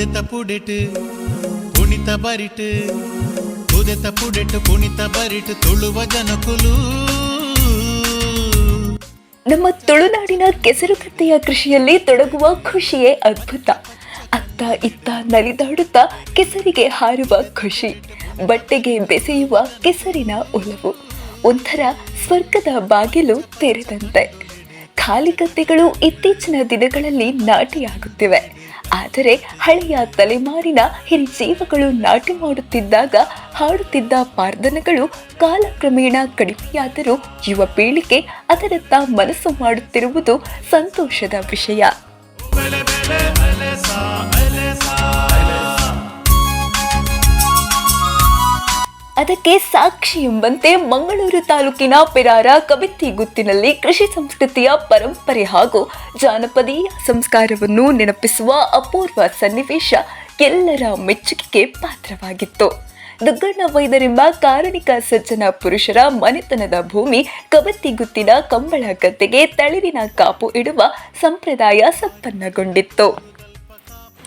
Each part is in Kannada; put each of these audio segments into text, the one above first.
ಕುದೆತ ಪುಡೆಟ್ ಕುಣಿತ ಬರಿಟ್. ತುಳುವ ನಮ್ಮ ತುಳುನಾಡಿನ ಕೆಸರು ಕತ್ತೆಯ ಕೃಷಿಯಲ್ಲಿ ತೊಡಗುವ ಖುಷಿಯೇ ಅದ್ಭುತ. ಅತ್ತ ಇತ್ತ ನಲಿದಾಡುತ್ತಾ ಕೆಸರಿಗೆ ಹಾರುವ ಖುಷಿ. ಬಟ್ಟೆಗೆ ಬೆಸೆಯುವ ಕೆಸರಿನ ಒಲವು. ಒಂಥರ ಸ್ವರ್ಗದ ಬಾಗಿಲು ತೆರೆದಂತೆ. ಖಾಲಿ ಕತ್ತೆಗಳು ಇತ್ತೀಚಿನ ದಿನಗಳಲ್ಲಿ ನಾಟಿಯಾಗುತ್ತಿವೆ. ಆದರೆ ಹಳೆಯ ತಲೆಮಾರಿನ ಹಿರಿಜೀವಗಳು ನಾಟಿ ಮಾಡುತ್ತಿದ್ದಾಗ ಹಾಡುತ್ತಿದ್ದ ಪಾರ್ದನಗಳು ಕಾಲಕ್ರಮೇಣ ಕಡಿಮೆಯಾದರೂ ಯುವ ಪೀಳಿಗೆ ಅದರತ್ತ ಮನಸ್ಸು ಮಾಡುತ್ತಿರುವುದು ಸಂತೋಷದ ವಿಷಯ. ಅದಕ್ಕೆ ಸಾಕ್ಷಿ ಎಂಬಂತೆ ಮಂಗಳೂರು ತಾಲೂಕಿನ ಪೆರಾರ ಕಬಿತ್ತಿಗುತ್ತಿನಲ್ಲಿ ಕೃಷಿ ಸಂಸ್ಕೃತಿಯ ಪರಂಪರೆ ಹಾಗೂ ಜಾನಪದೀಯ ಸಂಸ್ಕಾರವನ್ನು ನೆನಪಿಸುವ ಅಪೂರ್ವ ಸನ್ನಿವೇಶ ಎಲ್ಲರ ಮೆಚ್ಚುಗೆಗೆ ಪಾತ್ರವಾಗಿತ್ತು. ದುಗ್ಗಣ್ಣ ವೈದ್ಯರೆಂಬ ಕಾರಣಿಕ ಸಜ್ಜನ ಪುರುಷರ ಮನೆತನದ ಭೂಮಿ ಕಬತ್ತಿಗುತ್ತಿನ ಕಂಬಳ ಗದ್ದೆಗೆ ತಳಿರಿನ ಕಾಪು ಇಡುವ ಸಂಪ್ರದಾಯ ಸಂಪನ್ನಗೊಂಡಿತ್ತು.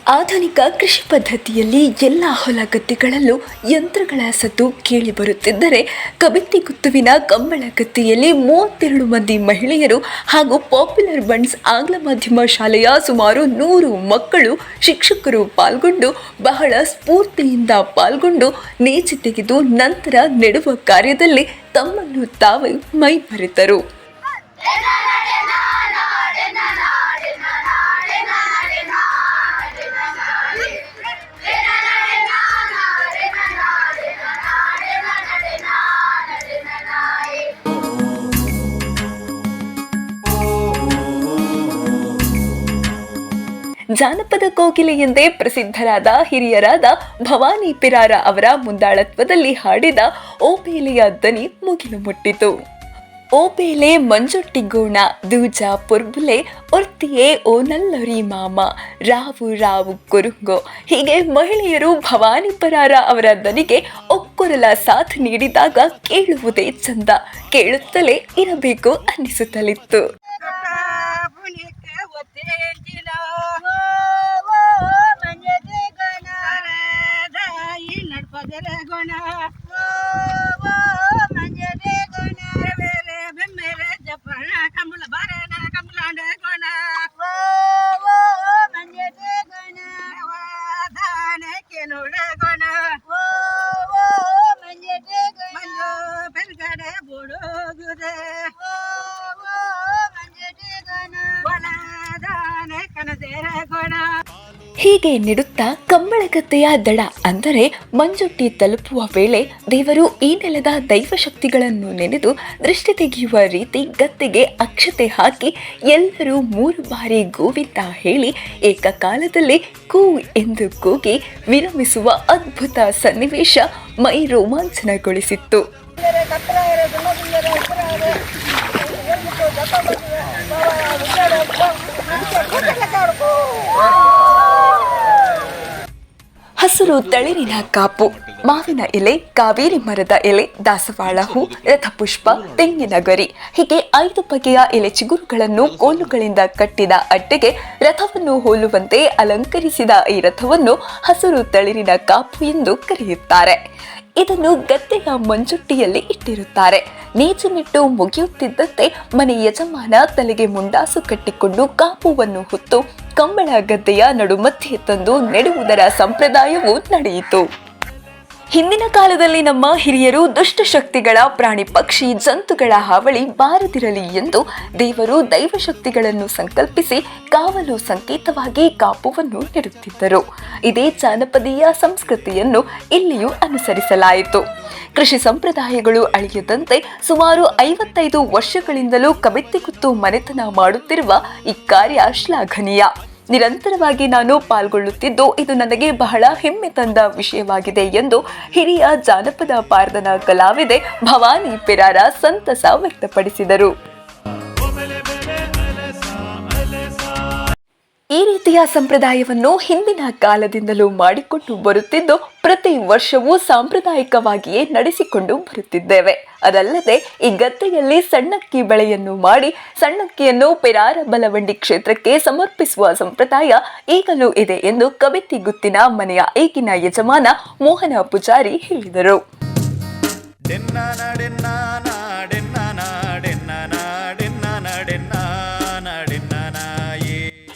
ಆಧುನಿಕ ಕೃಷಿ ಪದ್ಧತಿಯಲ್ಲಿ ಎಲ್ಲ ಹೊಲ ಗದ್ದೆಗಳಲ್ಲೂ ಯಂತ್ರಗಳ ಸದ್ದು ಕೇಳಿಬರುತ್ತಿದ್ದರೆ ಕಬಿತ್ತಿ ಗುತ್ತುವಿನ ಕಂಬಳ ಗದ್ದೆಯಲ್ಲಿ ಮೂವತ್ತೆರಡು ಮಂದಿ ಮಹಿಳೆಯರು ಹಾಗೂ ಪಾಪ್ಯುಲರ್ ಬಂಡ್ಸ್ ಆಂಗ್ಲ ಮಾಧ್ಯಮ ಶಾಲೆಯ ಸುಮಾರು ನೂರು ಮಕ್ಕಳು ಶಿಕ್ಷಕರು ಪಾಲ್ಗೊಂಡು ಬಹಳ ಸ್ಫೂರ್ತಿಯಿಂದ ಪಾಲ್ಗೊಂಡು ನೇಚಿ ತೆಗೆದು ನಂತರ ನೆಡುವ ಕಾರ್ಯದಲ್ಲಿ ತಮ್ಮನ್ನು ತಾವೇ ಮೈಮರೆತರು. ಜಾನಪದ ಕೋಗಿಲೆ ಎಂದೇ ಪ್ರಸಿದ್ಧರಾದ ಹಿರಿಯರಾದ ಭವಾನಿ ಪಿರಾರ ಅವರ ಮುಂದಾಳತ್ವದಲ್ಲಿ ಹಾಡಿದ ಓಪೇಲೆಯ ದನಿ ಮುಗಿಲು ಮುಟ್ಟಿತು. ಓಪೇಲೆ ಮಂಜೊಟ್ಟಿಗೋಣ ದೂಜ ಪುರ್ಬುಲೆ, ಒರ್ತಿಯೇ ನಲ್ಲರಿ ಮಾಮ, ರಾವು ರಾವು ಕುರುಂಗೋ. ಹೀಗೆ ಮಹಿಳೆಯರು ಭವಾನಿ ಪರಾರ ಅವರ ದನಿಗೆ ಒಕ್ಕೊರಲ ಸಾಥ್ ನೀಡಿದಾಗ ಕೇಳುವುದೇ ಚಂದ, ಕೇಳುತ್ತಲೇ ಇರಬೇಕು ಅನ್ನಿಸುತ್ತಲಿತ್ತು. பெருகடை போடுகுதே கணதேர கொடா ಹೀಗೆ ನೆಡುತ್ತಾ ಕಂಬಳಗದ್ದೆಯ ದಡ ಅಂದರೆ ಮಂಜುಟ್ಟಿ ತಲುಪುವ ವೇಳೆ ದೇವರು ಈ ನೆಲದ ದೈವಶಕ್ತಿಗಳನ್ನು ನೆನೆದು ದೃಷ್ಟಿ ತೆಗೆಯುವ ರೀತಿ ಗದ್ದೆಗೆ ಅಕ್ಷತೆ ಹಾಕಿ ಎಲ್ಲರೂ ಮೂರು ಬಾರಿ ಗೋವಿಂದ ಹೇಳಿ ಏಕಕಾಲದಲ್ಲಿ ಕೂ ಎಂದು ಕೂಗಿ ವಿರಮಿಸುವ ಅದ್ಭುತ ಸನ್ನಿವೇಶ ಮೈ ರೋಮಾಂಚನಗೊಳಿಸಿತ್ತು ಹಸಿರು ತಳಿರಿನ ಕಾಪು, ಮಾವಿನ ಎಲೆ, ಕಾವೇರಿ ಮರದ ಎಲೆ, ದಾಸವಾಳ ಹೂ, ರಥಪುಷ್ಪ, ತೆಂಗಿನ ಗರಿ, ಹೀಗೆ ಐದು ಬಗೆಯ ಎಲೆ ಚಿಗುರುಗಳನ್ನು ಕೋಲುಗಳಿಂದ ಕಟ್ಟಿದ ಅಟ್ಟೆಗೆ ರಥವನ್ನು ಹೋಲುವಂತೆ ಅಲಂಕರಿಸಿದ ಈ ರಥವನ್ನು ಹಸಿರು ತಳಿರಿನ ಕಾಪು ಎಂದು ಕರೆಯುತ್ತಾರೆ. ಇದನ್ನು ಗದ್ದೆಯ ಮಂಜುಟ್ಟಿಯಲ್ಲಿ ಇಟ್ಟಿರುತ್ತಾರೆ. ನೇಜಿನಿಟ್ಟು ಮುಗಿಯುತ್ತಿದ್ದಂತೆ ಮನೆ ಯಜಮಾನ ತಲೆಗೆ ಮುಂಡಾಸು ಕಟ್ಟಿಕೊಂಡು ಕಾಪುವನ್ನು ಹೊತ್ತು ಕಂಬಳ ಗದ್ದೆಯ ನಡುಮಧ್ಯೆ ತಂದು ನೆಡುವುದರ ಸಂಪ್ರದಾಯವೂ ನಡೆಯಿತು. ಹಿಂದಿನ ಕಾಲದಲ್ಲಿ ನಮ್ಮ ಹಿರಿಯರು ದುಷ್ಟಶಕ್ತಿಗಳ ಪ್ರಾಣಿ ಪಕ್ಷಿ ಜಂತುಗಳ ಹಾವಳಿ ಬಾರದಿರಲಿ ಎಂದು ದೇವರು ದೈವಶಕ್ತಿಗಳನ್ನು ಸಂಕಲ್ಪಿಸಿ ಕಾವಲು ಸಂಕೇತವಾಗಿ ಕಾಪುವನ್ನು ನೀಡುತ್ತಿದ್ದರು. ಇದೇ ಜಾನಪದೀಯ ಸಂಸ್ಕೃತಿಯನ್ನು ಇಲ್ಲಿಯೂ ಅನುಸರಿಸಲಾಯಿತು. ಕೃಷಿ ಸಂಪ್ರದಾಯಗಳು ಅಳಿಯದಂತೆ ಸುಮಾರು ಐವತ್ತೈದು ವರ್ಷಗಳಿಂದಲೂ ಕಬಿತ್ತಿಗುತ್ತು ಮನೆತನ ಮಾಡುತ್ತಿರುವ ಈ ಕಾರ್ಯ ಶ್ಲಾಘನೀಯ. ನಿರಂತರವಾಗಿ ನಾನು ಪಾಲ್ಗೊಳ್ಳುತ್ತಿದ್ದು, ಇದು ನನಗೆ ಬಹಳ ಹೆಮ್ಮೆ ತಂದ ವಿಷಯವಾಗಿದೆ ಎಂದು ಹಿರಿಯ ಜಾನಪದ ಪಾರ್ದನ ಕಲಾವಿದೆ ಭವಾನಿ ಪಿರಾರ ಸಂತಸ ವ್ಯಕ್ತಪಡಿಸಿದರು. ಈ ರೀತಿಯ ಸಂಪ್ರದಾಯವನ್ನು ಹಿಂದಿನ ಕಾಲದಿಂದಲೂ ಮಾಡಿಕೊಂಡು ಬರುತ್ತಿದ್ದು, ಪ್ರತಿ ವರ್ಷವೂ ಸಾಂಪ್ರದಾಯಿಕವಾಗಿಯೇ ನಡೆಸಿಕೊಂಡು ಬರುತ್ತಿದ್ದೇವೆ. ಅದಲ್ಲದೆ, ಈ ಗದ್ದೆಯಲ್ಲಿ ಸಣ್ಣಕ್ಕಿ ಬೆಳೆಯನ್ನು ಮಾಡಿ, ಸಣ್ಣಕ್ಕಿಯನ್ನು ಪೆರಾರ ಬಲವಂಡಿ ಕ್ಷೇತ್ರಕ್ಕೆ ಸಮರ್ಪಿಸುವ ಸಂಪ್ರದಾಯ ಈಗಲೂ ಇದೆ ಎಂದು ಕವಿತಿ ಗುತ್ತಿನ ಮನೆಯ ಈಗಿನ ಯಜಮಾನ ಮೋಹನ ಪೂಜಾರಿ ಹೇಳಿದರು.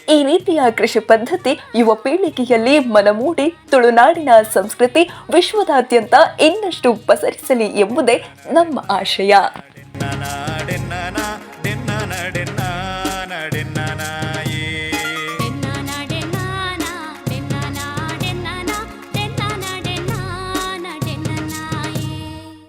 ಈ ರೀತಿಯ ಕೃಷಿ ಪದ್ಧತಿ ಯುವ ಪೀಳಿಗೆಯಲ್ಲಿ ಮನಮೂಡಿ ತುಳುನಾಡಿನ ಸಂಸ್ಕೃತಿ ವಿಶ್ವದಾದ್ಯಂತ ಇನ್ನಷ್ಟು ಪಸರಿಸಲಿ ಎಂಬುದೇ ನಮ್ಮ ಆಶಯ.